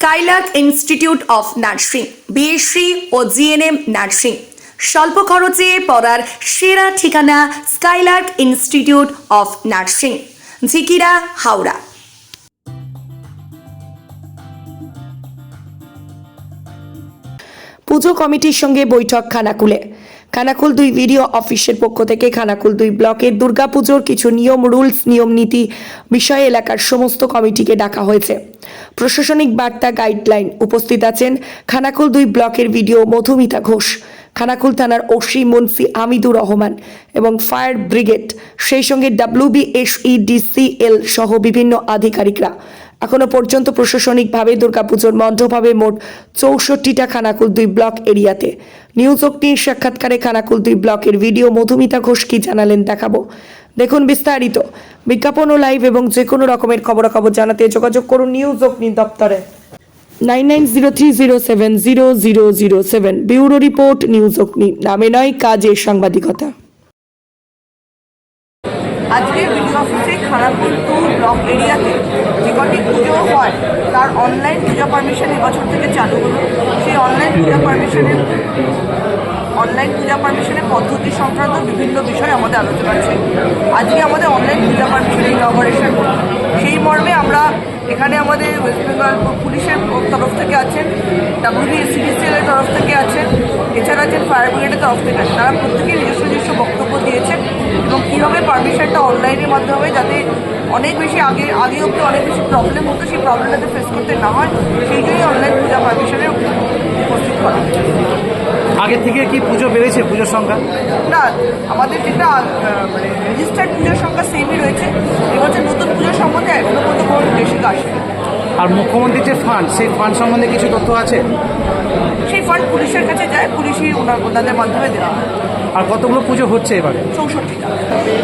Skylark Institute of Nursing BSc O GNM nursing স্বল্প খরচে পড়ার সেরা ঠিকানা Skylark Institute of Nursing Jhikira, Howrah. পুজো কমিটির সঙ্গে বৈঠক খানাকুলে। খানাকুল দুই ভিডিও অফিসের পক্ষ থেকে খানাকুল দুই ব্লকের দুর্গাপুজোর কিছু নিয়ম, রুলস, নিয়ম, নীতি বিষয়ে এলাকার সমস্ত কমিটিকে ডাকা হয়েছে। প্রশাসনিক বার্তা গাইডলাইন উপস্থিত আছেন খানাকুল দুই ব্লকের ভিডিও মধুমিতা ঘোষ, খানাকুল থানার ওসি মুন্সি আমিদুর রহমান এবং ফায়ার ব্রিগেড, সেই সঙ্গে ডাব্লিউবিএসইডিসিএল সহ বিভিন্ন আধিকারিকরা। এখনও পর্যন্ত প্রশাসনিকভাবে দুর্গাপুজোর মণ্ডপ হবে মোট চৌষট্টিটা খানাকুল দুই ব্লক এরিয়াতে। নিউজ অগ্নির সাক্ষাৎকারে খানাকুল দুই ব্লকের ভিডিও মধুমিতা ঘোষ কি জানালেন দেখাবো। দেখুন বিস্তারিত। বিজ্ঞাপন ও লাইভ এবং যে কোনো রকমের খবরাখবর জানাতে যোগাযোগ করুন নিউজ অগ্নি দপ্তরে। Nine nine zero three zero seven zero zero zero seven, bureau report news Agni. নামে নয়, কাজে সাংবাদিকতা। আজকে বিডিও অফিসে টু ব্লক এরিয়াতে যে কটি পুজো হয়, তার অনলাইন পূজা পারমিশন এবছর থেকে চালু হলো। সেই অনলাইন পূজা পারমিশনের অনলাইন পূজা পারমিশনের পদ্ধতি সংক্রান্ত বিভিন্ন বিষয় আমাদের আলোচনা ছিল আজকে আমাদের অনলাইন পূজা পারমিশনের ইনগরেশন সেই মর্মে আমরা এখানে আমাদের ওয়েস্ট বেঙ্গল পুলিশের তরফ থেকে আছেন ডাব্লিউবিএসিডিসিএল এর তরফ থেকে আছেন, এছাড়া আছেন ফায়ার ব্রিগেডের তরফ থেকে আছেন। তারা প্রত্যেকেই নিজস্ব নিজস্ব বক্তব্য দিয়েছেন এবং কীভাবে পারমিশনটা অনলাইনের মাধ্যমে যাতে অনেক বেশি আগে আগে অব্দি অনেক বেশি প্রবলেম হতো, সেই প্রবলেমটাতে ফেস করতে না হয়, সেই জন্যই অনলাইন পূজা পারমিশনে উপস্থিত করা আগে থেকে কি পুজো বেড়েছে পুজোর সংখ্যা? না আমাদের যেটা মানে রেজিস্টার্ড পুজোর সংখ্যা সেমই রয়েছে। এবছর নতুন পুজোর সম্বন্ধে এখনও পর্যন্ত কোনো বেশি আসে আর মুখ্যমন্ত্রীর যে ফান্ড সেই ফান্ড সম্বন্ধে কিছু তথ্য আছে? সেই ফান্ড পুলিশের কাছে যায় পুলিশই ওনার ওনাদের মাধ্যমে দেওয়া হয়। আর কতগুলো পুজো হচ্ছে এবারে? চৌষট্টিটা।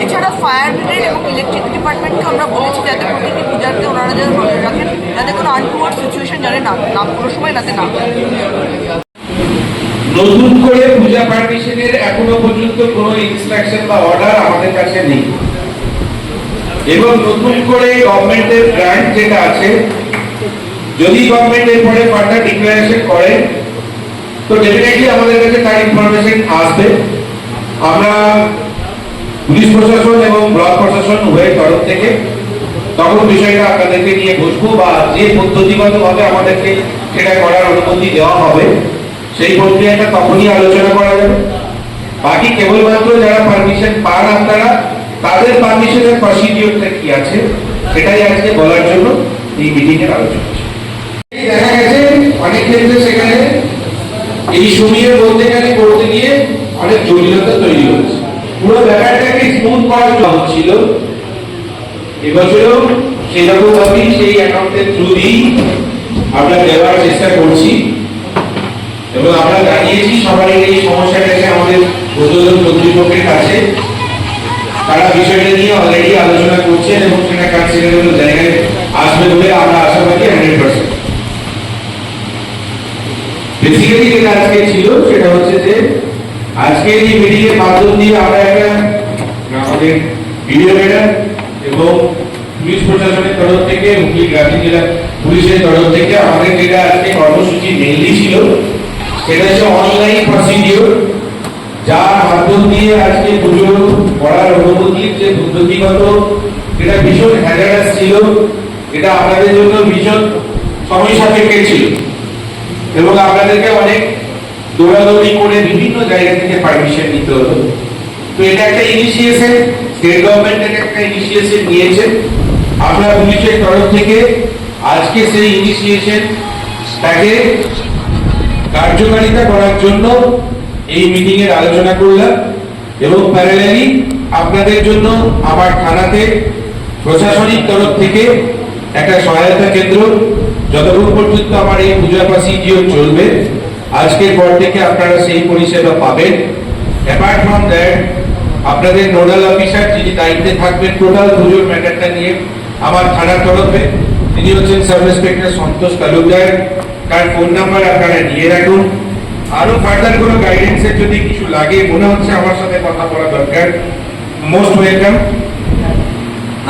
এছাড়া ফায়ার ব্রিগেড এবং ইলেকট্রিক ডিপার্টমেন্টকে আমরা বলেছি যাতে প্রতিটি পূজার্থে ওনারা যেন নজর রাখেন যাতে কোনো আনটুয়ার্ড সিচুয়েশন জানে না না কোনো সময় যাতে না। নতুন করে পূজা পারমিশনের এখনও পর্যন্ত কোনো ইনস্ট্রাকশন বা অর্ডার আমাদের কাছে নেই। এবং নতুন করে গভর্নমেন্টের গ্রান্ট যেটা আছে, যদি গভর্নমেন্ট এরপরে ফান্ডার ডিক্লারেশন করে, তো ডেফিনেটলি আমাদের কাছে তার ইনফরমেশন আসবে। আমরা পুলিশ প্রশাসন এবং ব্লক প্রশাসন উভয়ের তরফ থেকে তখন বিষয়টা আপনাদেরকে নিয়ে বসবো বা যে পদ্ধতিগতভাবে আমাদেরকে সেটা করার অনুমতি দেওয়া হবে। সেই প্রক্রিয়াটা তখনই আলোচনা করা যাবে। বাকি কেবলমাত্র যারা পারমিশন পান আপনারা, তাদের পারমিশনের প্রসিডিওরটা কি আছে, সেটাই আজকে বলার জন্য এই মিটিং এর আলোচনা। দেখা গেছে, অনেক ক্ষেত্রে সেখানে এই সমীহে বলতে গেলে করতে গিয়ে অনেক জটিলতা তৈরি হচ্ছে পুরো ব্যাপারটাকে স্মুথ করার জন্য ছিল। এবছরও সেরকম ভাবেই সেই অ্যাকাউন্টের থ্রু দিয়েই আমরা দেওয়ার চেষ্টা করছি। এবং আমরা জানিয়েছি সবারই এই সমস্যাটা এসে আমাদের উদ্বোধন কর্তৃপক্ষের কাছে। তারা বিষয়টা নিয়ে অলরেডি আলোচনা করছেন এবং সেটা কাউন্সিলের জায়গায় আসবে বলে আমরা আশাবাদী হান্ড্রেড পার্সেন্ট বেসিক্যালি যেটা আজকে ছিল সেটা হচ্ছে যে, আজকে এই মিটিং এর মাধ্যম দিয়ে আমরা একটা আমাদের ভিডিও ম্যাডাম এবং পুলিশ প্রশাসনের তরফ থেকে, হুগলি গ্রামীণ জেলা পুলিশের তরফ থেকে আমাদের যেটা আজকে কর্মসূচি মেনলি ছিল সেটা হচ্ছে অনলাইন প্রসিডিওর যার মাধ্যম দিয়ে আজকে পুজো করার ভীষণ হ্যাজারাস ছিল, এটা আপনাদের জন্য আপনাদেরকে অনেক দৌড়াদৌড়ি করে বিভিন্ন জায়গা থেকে পারমিশন নিতে হতো। তো এটা একটা ইনিশিয়েশন স্টেট গভর্নমেন্টের একটা ইনিশিয়েশন নিয়েছে। আমরা পুলিশের তরফ থেকে আজকে সেই ইনিশিয়েশন তাকে কার্যকারিতা করার জন্য এই মিটিং এর আলোচনা করলাম এবং প্যারালালি আপনাদের জন্য আমার থানাতে প্রশাসনিক তরফ থেকে একটা সহায়তা কেন্দ্র যতক্ষণ পর্যন্ত আমার এই পূজা প্রসিডিও চলবে, আজকের পর থেকে আপনারা সেই পরিষেবা পাবেন। অ্যাপার্ট ফ্রম দ্যাট আপনাদের নোডাল অফিসার যিনি দায়িত্বে থাকবেন, টোটাল পুজোর ম্যাটারটা নিয়ে আমার থানার তরফে, তিনি হচ্ছেন সাব ইন্সপেক্টর সন্তোষ তালুকদার। তার ফোন নাম্বার আপনারা নিয়ে রাখুন। আরও ফার্দার কোনো গাইডেন্সের যদি কিছু লাগে, মনে হচ্ছে আমার সাথে কথা বলা দরকার। মোস্ট ওয়েলকাম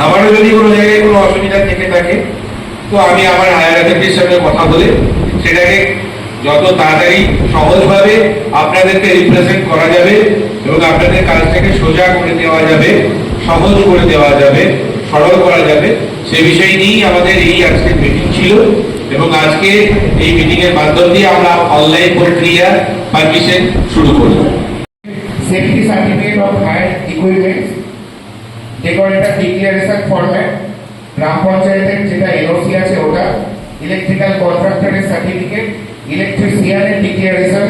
আমারও যদি কোনো জায়গায় কোনো অসুবিধা থেকে থাকে, তো আমি আমার হায়ার অথরিটির সঙ্গে কথা বলে সেটাকে যত তাড়াতাড়ি সহজভাবে আপনাদেরকে রিপ্রেজেন্ট করা যাবে এবং আপনাদের কাজটাকে সোজা করে দেওয়া যাবে, সহজ করে দেওয়া যাবে, সরল করা যাবে, সে বিষয় নিয়েই আমাদের এই আজকের মিটিং ছিল। এবং আজকে এই মিটিং এর মাধ্যম দিয়ে আমরা অনলাইন প্রক্রিয়া পারমিশন শুরু করলাম safety certificate of higher equipment decorator declaration format গ্রাম পঞ্চায়েতের যেটা এনওসি আছে ওটা ইলেকট্রিক্যাল কন্ট্রাক্টরের সার্টিফিকেট ইলেকট্রিশিয়ানের ডিক্লারেশন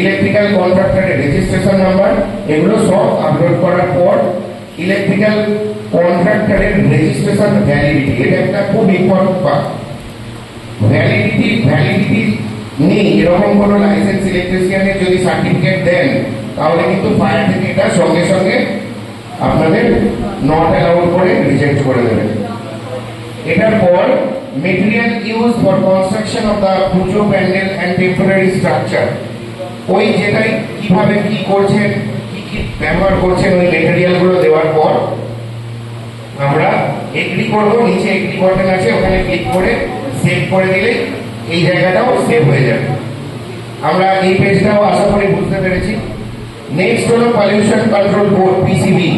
ইলেকট্রিক্যাল কন্ট্রাক্টরের রেজিস্ট্রেশন নাম্বার এগুলো সব আপলোড করার পর ইলেকট্রিক্যাল কন্ট্রাক্টরের রেজিস্ট্রেশন ভ্যালিডিটি এটা একটা খুব ইম্পর্টেন্ট পার্ট ভ্যালিডিটি ভ্যালিডিটি নেই। এরকম কোনো লাইসেন্স ইলেকট্রিশিয়ানের যদি সার্টিফিকেট দেন, তাহলে কিন্তু ফায়ার থেকে এটা সঙ্গে সঙ্গে আপনাদের নট অ্যালাউড করে রিজেক্ট করে দেবেন এটার পর material use for construction of the puja pandal and temporary structure ওই যেটাই কীভাবে কি করছেন, কি কি ব্যবহার করছেন, ওই মেটেরিয়ালগুলো দেওয়ার পর আমরা এগ্রি করব, নিচে এগ্রি বাটন আছে, ওখানে ক্লিক করে সেভ করে দিলে এই জায়গাটাও সেভ হয়ে যাবে। আমরা এই পেজটাও আশা করি বুঝতে পেরেছি। নেক্সট হলো পলিউশন কন্ট্রোল বোর্ড পিসিবি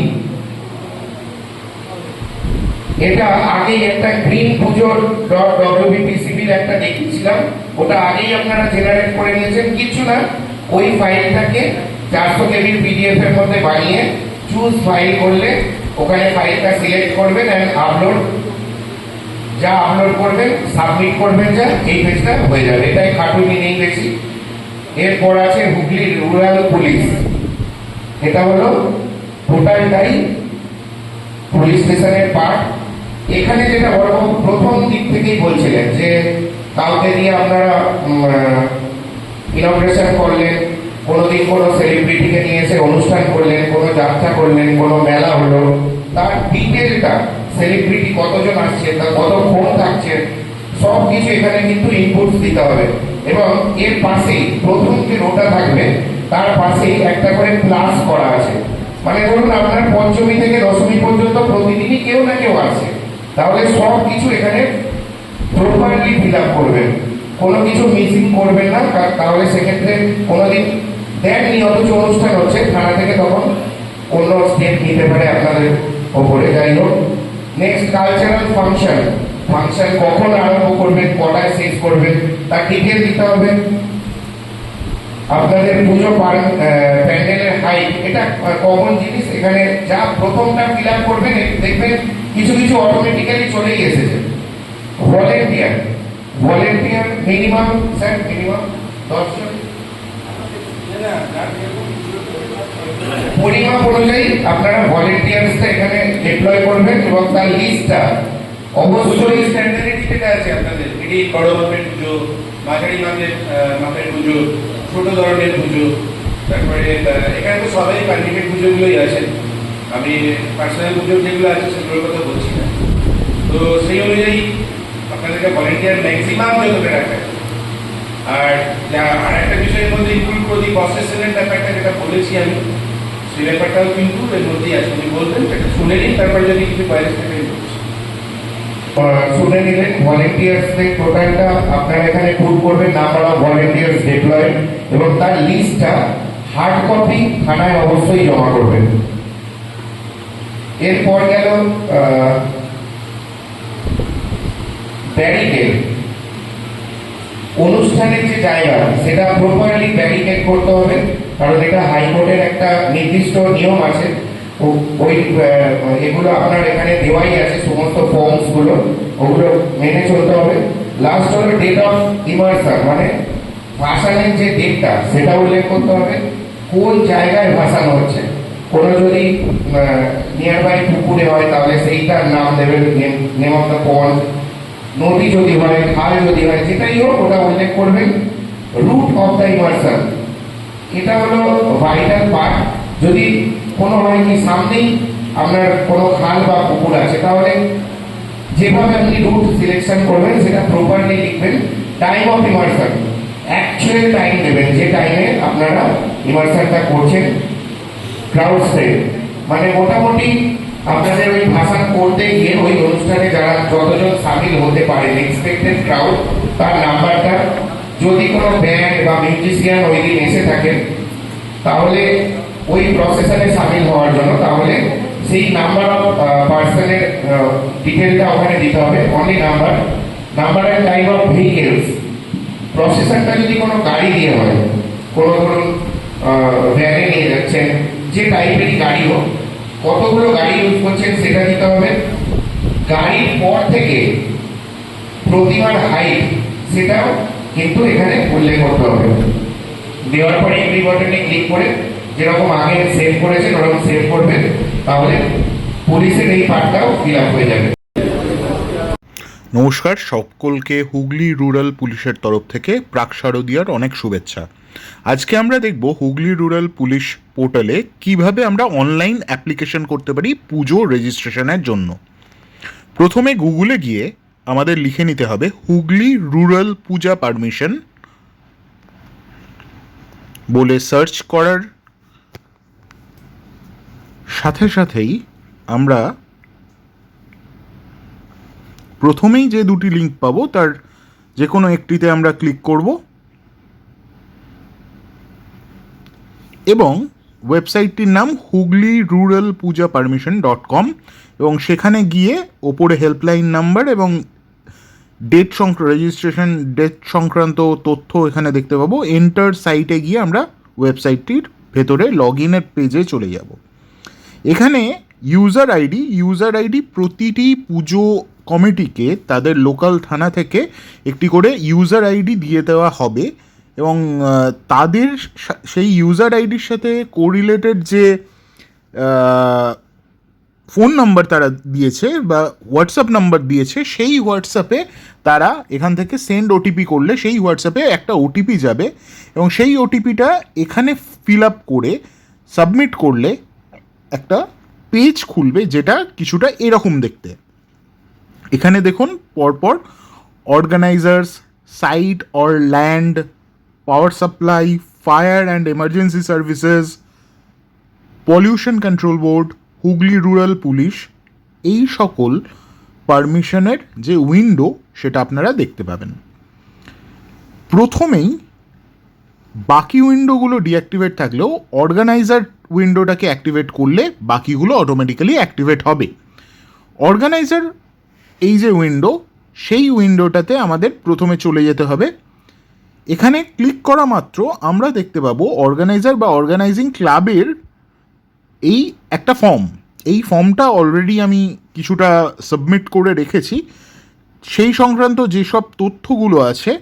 এটা আগেই একটা গ্রিন পুজোর ডট ডব্লিউবিপিসিবির একটা দেখিয়েছিলাম। ওটা আগেই আপনারা জেনারেট করে নিয়েছেন। কিছু না, ওই ফাইলটাকে চারশো কেবির পিডিএফ এর মধ্যে বানিয়ে চুজ ফাইল করলে ওখানে ফাইলটা সিলেক্ট করবেন অ্যান্ড আপলোড যা আপলোড করবেন সাবমিট করবেন যা, এই পেজটা হয়ে যাবে। এটাই খাটুনি নেই বেশি এরপর আছে হুগলি রুরাল পুলিশ এটা হলো টোটালটাই পুলিশ স্টেশনের পার্ট এখানে যেটা বড় প্রথম দিক থেকেই বলছিলেন যে, কাউকে নিয়ে আপনারা ইনগ্রেশন করলেন, কোনোদিন কোনো সেলিব্রিটিকে নিয়ে এসে অনুষ্ঠান করলেন, কোনো যাত্রা করলেন, কোনো মেলা হলো, তার ডিটেলটা সেলিব্রিটি কতজন আসছে তার কত ফোন থাকছে সব কিছু এখানে কিন্তু ইনপুটস দিতে হবে। এবং এর পাশেই প্রথম যে রোটা থাকবে, তার পাশেই একটা করে প্লাস করা আছে। মানে ধরুন আপনার পঞ্চমী থেকে দশমী পর্যন্ত প্রতিদিনই কেউ না কেউ আসছে তাহলে সব কিছু এখানে প্রপারলি ফিল আপ করবেন। কোনো কিছু মিসিং করবেন না তাহলে সেক্ষেত্রে কোনোদিন দেননি, অথচ অনুষ্ঠান হচ্ছে, থানা থেকে তখন অন্য স্টেপ নিতে পারে আপনাদের ওপরে যাই হোক। নেক্সট কালচারাল ফাংশন ফাংশন কখন আরম্ভ করবেন কটায় শেষ করবেন তা ডিটেল দিতে হবে আপনাদের পুজো প্যান্ডেলের হাইট এটা কমন জিনিস এখানে যা প্রথমটা ফিল আপ করবেন দেখবেন কিছু কিছু অটোমেটিক্যালি চলেই এসেছে volunteer volunteer minimum sir minimum দশজন পরিমাপ অনুযায়ী আপনারা ভলেন্টিয়ার্সটা এখানে ডিপ্লয় করবেন এবং তার লিস্টটা অবশ্যই স্ট্যান্ডার্ড যেটা আছে আপনাদের। এটি বড় মাপের পুজো, মাঝারি মাপের মাপের পুজো, ছোট ধরনের পুজো, তারপরে এখানে তো সবাই কান্ডিডেট পুজোগুলোই আছে। আমি পার্সোনাল পুজো যেগুলো আছে সেগুলোর কথা বলছি না। তো সেই অনুযায়ী আপনাদেরকে ভলেন্টিয়ার ম্যাক্সিমাম যতটা রাখা। আর যা আর একটা বিষয়ের মধ্যে ইনক্লুড করি প্রসেসনের ব্যাপারটা যেটা বলেছি আমি সেই ব্যাপারটাও কিন্তু এর মধ্যেই আছে। উনি বলবেন সেটা শুনে নিন, তারপরে যদি কিছু বাইরে থেকে শুনে নিলেন ভলেন্টিয়ার্সদের টোটালটা আপনারা এখানে পুট করবেন নাম্বার অফ ভলেন্টিয়ার্স ডিপ্লয়েড এবং তার লিস্টটা হার্ড কপি থানায় অবশ্যই জমা করবেন। এরপর গেল ব্যারিকেড অনুষ্ঠানের যে জায়গা, সেটা প্রপারলি ব্যারিকেড করতে হবে। কারণ এটা হাইকোর্টের একটা নির্দিষ্ট নিয়ম আছে। ওই এগুলো আপনার এখানে দেওয়াই আছে, সমস্ত ফর্মসগুলো, ওগুলো মেনে চলতে হবে। লাস্ট হলো ডেট অফ ইমার্সার মানে ভাসানের যে ডেটটা সেটা উল্লেখ করতে হবে। কোন জায়গায় ভাসানো হচ্ছে? কোনো যদি নিয়ার বাই পুকুরে হয়, তাহলে সেইটার নাম দেবেন নেম অফ দ্য পন্ড নদী যদি হয়, খাল যদি হয়, যেটাই হোক, ওটা উল্লেখ করবেন। রুট অফ দ্য ইমার্সান এটা হলো ভাইটাল পার্ট যদি কোনো হয় কি সামনেই আপনার কোনো খাল বা পুকুর আছে, তাহলে যেভাবে আপনি রুট সিলেকশন করবেন, সেটা প্রপারলি লিখবেন। Time of immersion actual time দেবেন যে টাইমে আপনারা ইমার্সানটা করছেন। ক্রাউড স্প্রেড মানে মোটামুটি আপনাদের ওই ভাষণ করতে গিয়ে ওই অনুষ্ঠানে যারা যতজন সামিল হতে পারেন এক্সপেক্টেড ক্রাউড তার নাম্বারটা যদি কোনো ব্যান্ড বা মিউজিশিয়ান ওই দিন এসে থাকেন তাহলে ওই প্রসেসরে সামিল হওয়ার জন্য তাহলে সেই নাম্বার অফ পার্সনের ডিটেলটা ওখানে দিতে হবে। Only number number and type of vehicles প্রসেসরটা যদি কোনো গাড়ি দিয়ে হয়, কোনো ধরুন ভ্যানে নিয়ে যাচ্ছেন, যে টাইপেরই গাড়ি হোক, কতগুলো গাড়ি ইউজ করছেন সেটা দিতে হবে। গাড়ির পর থেকে প্রতিমার হাইট সেটাও কিন্তু এখানে উল্লেখ করতে হবে। দেওয়ার পরে এগ্রি বাটনে ক্লিক করে যেরকম আগে সেভ করেছেন, ওরকম সেভ করবেন। তাহলে পুলিশের এই পার্টটাও ফিল হয়ে যাবে। নমস্কার, সকলকে হুগলি রুরাল পুলিশের তরফ থেকে প্রাক শারদীয়ার অনেক শুভেচ্ছা। আজকে আমরা দেখব হুগলি রুরাল পুলিশ পোর্টালে কীভাবে আমরা অনলাইন অ্যাপ্লিকেশন করতে পারি পুজো রেজিস্ট্রেশনের জন্য। প্রথমে গুগলে গিয়ে আমাদের লিখে নিতে হবে হুগলি রুরাল পূজা পারমিশন বলে সার্চ করার সাথে সাথেই আমরা প্রথমেই যে দুটি লিঙ্ক পাবো, তার যে কোনো একটিতে আমরা ক্লিক করব। এবং ওয়েবসাইটটির নাম Hooghly rural puja permission dot com এবং সেখানে গিয়ে ওপরে হেল্পলাইন নাম্বার এবং ডেট সংক্রান্ত রেজিস্ট্রেশন ডেট সংক্রান্ত তথ্য এখানে দেখতে পাবো। এন্টার সাইটে গিয়ে আমরা ওয়েবসাইটটির ভেতরে লগ ইনের পেজে চলে যাব। এখানে ইউজার আইডি ইউজার আইডি প্রতিটি পুজো কমিটিকে তাদের লোকাল থানা থেকে একটি করে ইউজার আইডি দিয়ে দেওয়া হবে এবং তাদের সেই ইউজার আইডির সাথে কোরিলেটেড যে ফোন নাম্বার তারা দিয়েছে বা হোয়াটসঅ্যাপ নাম্বার দিয়েছে, সেই হোয়াটসঅ্যাপে তারা এখান থেকে সেন্ড ওটিপি করলে সেই হোয়াটসঅ্যাপে একটা ওটিপি যাবে এবং সেই ওটিপিটা এখানে ফিল আপ করে সাবমিট করলে একটা পেজ খুলবে যেটা কিছুটা এরকম দেখতে। এখানে দেখুন, পরপর organisers site or land power supply fire and emergency services pollution control board Hooghly rural police এই সকল পারমিশনের যে উইন্ডো, সেটা আপনারা দেখতে পাবেন। প্রথমেই বাকি উইন্ডোগুলো ডিঅ্যাক্টিভেট থাকলেও অর্গানাইজার উইন্ডোটাকে অ্যাক্টিভেট করলে বাকিগুলো অটোমেটিক্যালি অ্যাক্টিভেট হবে। অর্গানাইজার এই যে উইন্ডো, সেই উইন্ডোটাতে আমাদের প্রথমে চলে যেতে হবে। এখানে ক্লিক করা মাত্র আমরা দেখতে পাবো অর্গানাইজার বা অর্গানাইজিং ক্লাবের এই একটা ফর্ম। এই ফর্মটা অলরেডি আমি কিছুটা সাবমিট করে রেখেছি। সেই সংক্রান্ত যেসব তথ্যগুলো আছে,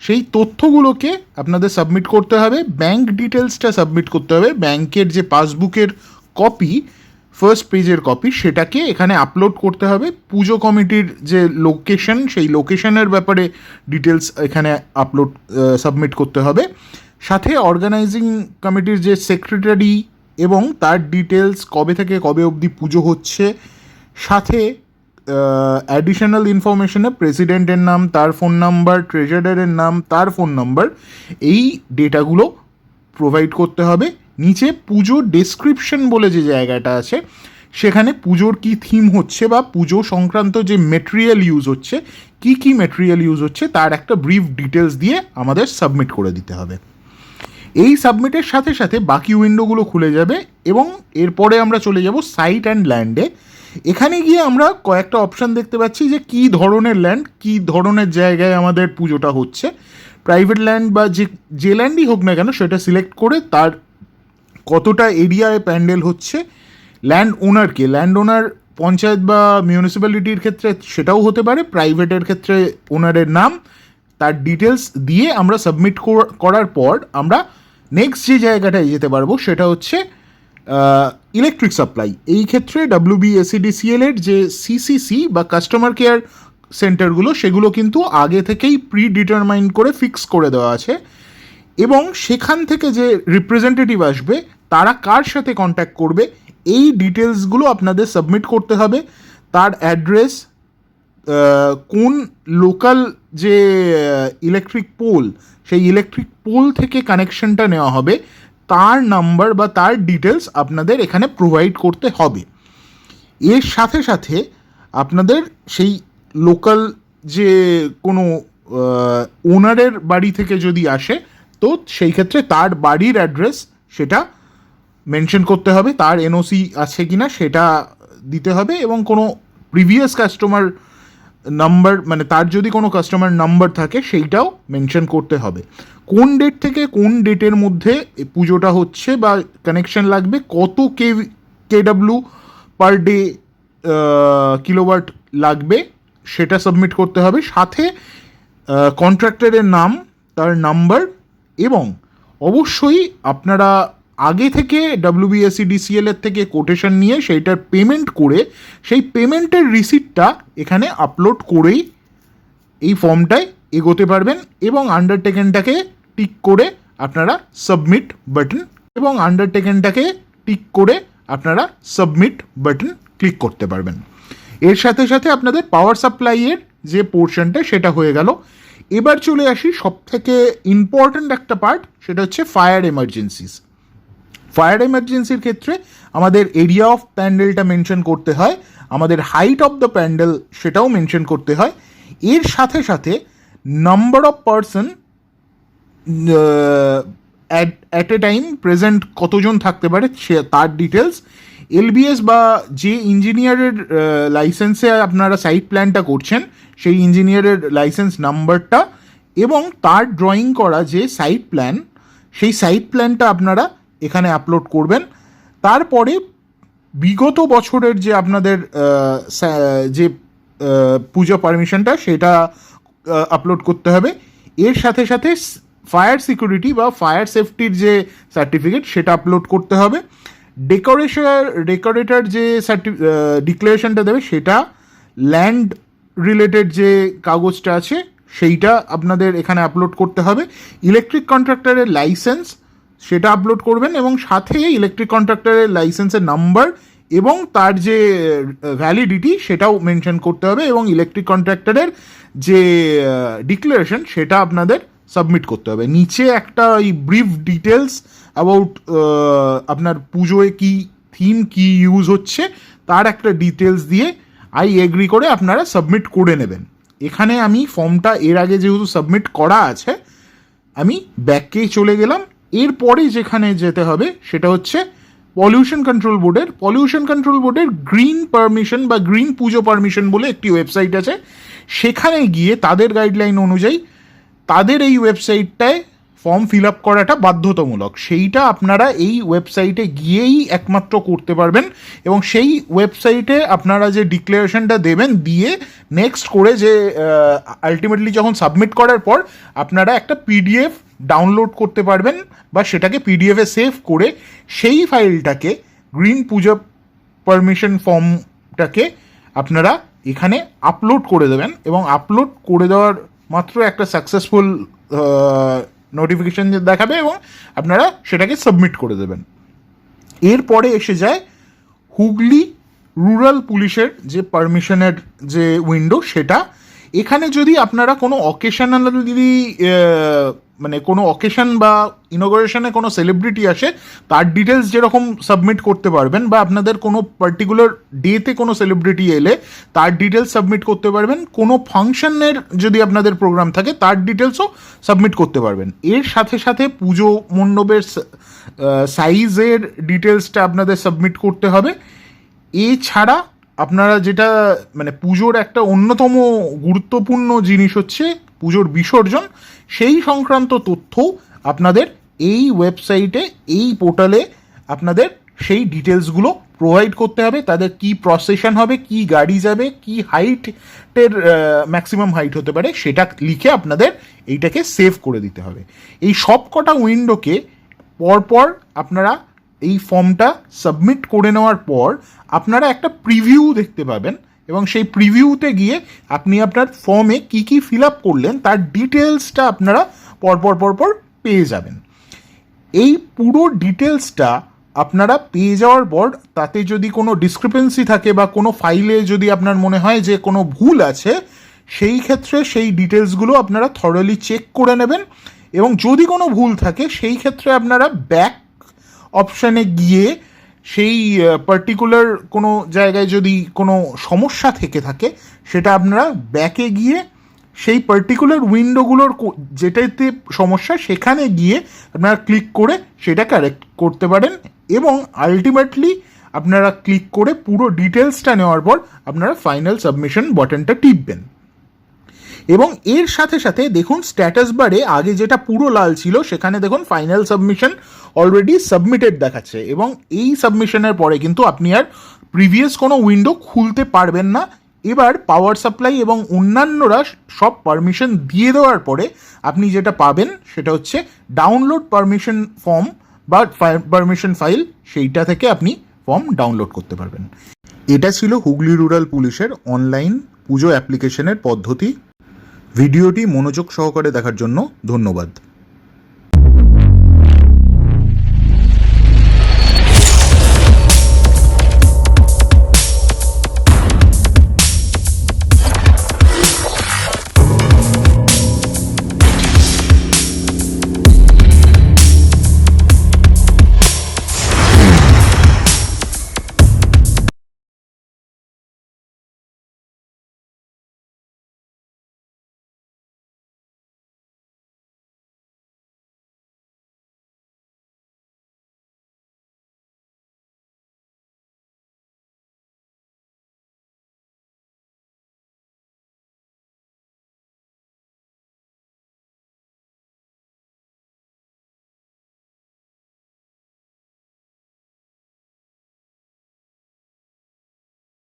সেই তথ্যগুলোকে আপনাদের সাবমিট করতে হবে। ব্যাংক ডিটেলসটা সাবমিট করতে হবে। ব্যাংকের যে পাসবুকের কপি ফার্স্ট পেজের কপি সেটাকে এখানে আপলোড করতে হবে। পুজো কমিটির যে লোকেশন সেই লোকেশনের ব্যাপারে ডিটেলস এখানে আপলোড সাবমিট করতে হবে। সাথে অর্গানাইজিং কমিটির যে সেক্রেটারি এবং তার ডিটেলস কবে থেকে কবে অবধি পুজো হচ্ছে, সাথে অ্যাডিশনাল ইনফরমেশনে প্রেসিডেন্টের নাম, তার ফোন নাম্বার ট্রেজারারের নাম, তার ফোন নাম্বার এই ডেটাগুলো প্রোভাইড করতে হবে। নিচে পুজো ডেসক্রিপশন বলে যে জায়গাটা আছে, সেখানে পুজোর কি থিম হচ্ছে বা পুজো সংক্রান্ত যে মেটেরিয়াল ইউজ হচ্ছে, কি কি মেটেরিয়াল ইউজ হচ্ছে, তার একটা ব্রিফ ডিটেলস দিয়ে আমাদের সাবমিট করে দিতে হবে। এই সাবমিটের সাথে সাথে বাকি উইন্ডোগুলো খুলে যাবে এবং এরপরে আমরা চলে যাব সাইট অ্যান্ড ল্যান্ডে। এখানে গিয়ে আমরা কয়েকটা অপশান দেখতে পাচ্ছি যে কী ধরনের ল্যান্ড, কী ধরনের জায়গায় আমাদের পুজোটা হচ্ছে। প্রাইভেট ল্যান্ড বা যে যে ল্যান্ডই হোক না কেন সেটা সিলেক্ট করে তার কতটা এরিয়ায় প্যান্ডেল হচ্ছে। ল্যান্ড ওনারকে ল্যান্ড ওনার পঞ্চায়েত বা মিউনিসিপ্যালিটির ক্ষেত্রে সেটাও হতে পারে, প্রাইভেটের ক্ষেত্রে ওনারের নাম। তার ডিটেলস দিয়ে আমরা সাবমিট করার পর আমরা নেক্সট যে জায়গাটায় যেতে পারব সেটা হচ্ছে ইলেকট্রিক সাপ্লাই এই ক্ষেত্রে ডাব্লিউ বিএসিডিসিএল এর যে সিসিসি বা কাস্টমার কেয়ার সেন্টারগুলো সেগুলো কিন্তু আগে থেকেই প্রি ডিটারমাইন করে ফিক্স করে দেওয়া আছে। এবং সেখান থেকে যে রিপ্রেজেন্টেটিভ আসবে, তারা কার সাথে কন্ট্যাক্ট করবে, এই ডিটেলসগুলো আপনাদের সাবমিট করতে হবে। তার অ্যাড্রেস কোন লোকাল যে ইলেকট্রিক পোল সেই ইলেকট্রিক পোল থেকে কানেকশনটা নেওয়া হবে, তার নাম্বার বা তার ডিটেলস আপনাদের এখানে প্রোভাইড করতে হবে। এর সাথে সাথে আপনাদের সেই লোকাল যে কোনো ওনারের বাড়ি থেকে যদি আসে, তো সেই ক্ষেত্রে তার বাড়ির অ্যাড্রেস সেটা মেনশন করতে হবে, তার এনওসি আছে কিনা সেটা দিতে হবে এবং কোনো প্রিভিয়াস কাস্টমার নাম্বার মানে তার যদি কোনো কাস্টমার নাম্বার থাকে, সেইটাও মেনশন করতে হবে। কোন ডেট থেকে কোন ডেটের মধ্যে পুজোটা হচ্ছে বা কানেকশন লাগবে, কত কে কেডাব্লিউ পার ডে কিলোওয়াট লাগবে, সেটা সাবমিট করতে হবে। সাথে কন্ট্রাক্টরের নাম, তার নাম্বার এবং অবশ্যই আপনারা আগে থেকে ডাব্লিউবিএসসি ডিসিএল এর থেকে কোটেশন নিয়ে সেইটার পেমেন্ট করে সেই পেমেন্টের রিসিপ্টটা এখানে আপলোড করেই এই ফর্মটায় এগোতে পারবেন এবং আন্ডারটেকেনটাকে টিক করে আপনারা সাবমিট বাটন এবং আন্ডারটেকেনটাকে টিক করে আপনারা সাবমিট বাটন ক্লিক করতে পারবেন। এর সাথে সাথে আপনাদের পাওয়ার সাপ্লাইয়ের যে পোর্শনটা সেটা হয়ে গেল। এবার চলে আসি সব থেকে ইম্পর্ট্যান্ট একটা পার্ট সেটা হচ্ছে ফায়ার এমার্জেন্সিস ফায়ার এমার্জেন্সির ক্ষেত্রে আমাদের এরিয়া অফ প্যান্ডেলটা মেনশন করতে হয়, আমাদের হাইট অফ দ্য প্যান্ডেল সেটাও মেনশন করতে হয়। এর সাথে সাথে number of person at a time present কতজন থাকতে পারে সে, তার ডিটেলস এলবিএস বা যে ইঞ্জিনিয়ারের লাইসেন্সে আপনারা সাইট প্ল্যানটা করছেন, সেই ইঞ্জিনিয়ারের লাইসেন্স নাম্বারটা এবং তার ড্রয়িং করা যে সাইট প্ল্যান সেই সাইট প্ল্যানটা আপনারা এখানে আপলোড করবেন। তারপরে বিগত বছরের যে আপনাদের যে পুজো পারমিশনটা সেটা আপলোড করতে হবে। এর সাথে সাথে ফায়ার সিকিউরিটি বা ফায়ার সেফটির যে সার্টিফিকেট সেটা আপলোড করতে হবে। ডেকোরেশন ডেকোরেটর যে সার্টি ডিক্লারেশনটা দেবে সেটা ল্যান্ড রিলেটেড যে কাগজটা আছে, সেইটা আপনাদের এখানে আপলোড করতে হবে। ইলেকট্রিক কন্ট্রাক্টরের লাইসেন্স সেটা আপলোড করবেন এবং সাথে ইলেকট্রিক কন্ট্রাক্টরের লাইসেন্সের নাম্বার এবং তার যে ভ্যালিডিটি সেটাও মেনশন করতে হবে এবং ইলেকট্রিক কন্ট্রাক্টরের যে ডিক্লারেশন সেটা আপনাদের সাবমিট করতে হবে। নিচে একটা ওই ব্রিফ ডিটেলস অ্যাবাউট আপনার পুজোয় কি থিম কি ইউজ হচ্ছে, তার একটা ডিটেলস দিয়ে আই এগ্রি করে আপনারা সাবমিট করে নেবেন। এখানে আমি ফর্মটা এর আগে যেহেতু সাবমিট করা আছে, আমি ব্যাককে চলে গেলাম। এরপরে যেখানে যেতে হবে সেটা হচ্ছে পলিউশন কন্ট্রোল বোর্ডের পলিউশন কন্ট্রোল বোর্ডের গ্রিন পারমিশন বা গ্রিন পুজো পারমিশন বলে একটি ওয়েবসাইট আছে। সেখানে গিয়ে তাদের গাইডলাইন অনুযায়ী তাদের এই ওয়েবসাইটটায় ফর্ম ফিল আপ করাটা বাধ্যতামূলক। সেইটা আপনারা এই ওয়েবসাইটে গিয়েই একমাত্র করতে পারবেন এবং সেই ওয়েবসাইটে আপনারা যে ডিক্লারেশনটা দেবেন দিয়ে নেক্সট করে যে আলটিমেটলি যখন সাবমিট করার পর আপনারা একটা পিডিএফ ডাউনলোড করতে পারবেন বা সেটাকে পিডিএফে সেভ করে সেই ফাইলটাকে গ্রিন পুজো পারমিশন ফর্মটাকে আপনারা এখানে আপলোড করে দেবেন এবং আপলোড করে দেওয়ার মাত্র একটা সাকসেসফুল নোটিফিকেশন দেখাবে এবং আপনারা সেটাকে সাবমিট করে দেবেন। এরপরে এসে যায় হুগলি রুরাল পুলিশের যে পারমিশনের যে উইন্ডো সেটা। এখানে যদি আপনারা কোনো অকেশনালি মানে কোনো অকেশন বা ইনোগ্রেশনে কোনো সেলিব্রিটি আসে, তার ডিটেলস যেরকম সাবমিট করতে পারবেন বা আপনাদের কোনো পার্টিকুলার ডেতে কোনো সেলিব্রিটি এলে তার ডিটেলস সাবমিট করতে পারবেন। কোনো ফাংশনের যদি আপনাদের প্রোগ্রাম থাকে, তার ডিটেলসও সাবমিট করতে পারবেন। এর সাথে সাথে পুজো মণ্ডপের সাইজের ডিটেলসটা আপনাদের সাবমিট করতে হবে। এছাড়া আপনারা যেটা মানে পুজোর একটা অন্যতম গুরুত্বপূর্ণ জিনিস হচ্ছে পুজোর বিসর্জন, সেই সংক্রান্ত তথ্য আপনাদের এই ওয়েবসাইটে এই পোর্টালে আপনাদের সেই ডিটেলসগুলো প্রোভাইড করতে হবে। তাদের কি প্রসেশন হবে, কি গাড়ি যাবে, কি হাইটের ম্যাক্সিমাম হাইট হতে পারে, সেটা লিখে আপনাদের এইটাকে সেভ করে দিতে হবে। এই সব কটা উইন্ডোকে পরপর আপনারা এই ফর্মটা সাবমিট করে নেওয়ার পর আপনারা একটা প্রিভিউ দেখতে পাবেন। এবং সেই প্রিভিউতে গিয়ে আপনি আপনার ফর্মে কি কি ফিল আপ করলেন, তার ডিটেলসটা আপনারা পরপর পরপর পেয়ে যাবেন। এই পুরো ডিটেলসটা আপনারা পেয়ে যাওয়ার পর তাতে যদি কোনো ডিসক্রিপেন্সি থাকে বা কোনো ফাইলে যদি আপনার মনে হয় যে কোনো ভুল আছে, সেই ক্ষেত্রে সেই ডিটেলসগুলো আপনারা থরলি চেক করে নেবেন এবং যদি কোনো ভুল থাকে, সেই ক্ষেত্রে আপনারা ব্যাক অপশানে গিয়ে সেই পার্টিকুলার কোনো জায়গায় যদি কোনো সমস্যা থেকে থাকে, সেটা আপনারা ব্যাকে গিয়ে সেই পার্টিকুলার উইন্ডোগুলোর যেটাতে সমস্যা সেখানে গিয়ে আপনারা ক্লিক করে সেটা কারেক্ট করতে পারেন এবং আলটিমেটলি আপনারা ক্লিক করে পুরো ডিটেলসটা নেওয়ার পর আপনারা ফাইনাল সাবমিশন বাটনটা টিপবেন। এবং এর সাথে সাথে দেখুন স্ট্যাটাস বারে আগে যেটা পুরো লাল ছিল, সেখানে দেখুন ফাইনাল সাবমিশন অলরেডি সাবমিটেড দেখাচ্ছে। এবং এই সাবমিশনের পরে কিন্তু আপনি আর প্রিভিয়াস কোনো উইন্ডো খুলতে পারবেন না। এবার পাওয়ার সাপ্লাই এবং অন্যান্যরা সব পারমিশন দিয়ে দেওয়ার পরে আপনি যেটা পাবেন সেটা হচ্ছে ডাউনলোড পারমিশন ফর্ম বা পারমিশন ফাইল সেইটা থেকে আপনি ফর্ম ডাউনলোড করতে পারবেন। এটা ছিল হুগলি রুরাল পুলিশের অনলাইন পুজো অ্যাপ্লিকেশনের পদ্ধতি। ভিডিওটি মনোযোগ সহকারে দেখার জন্য ধন্যবাদ।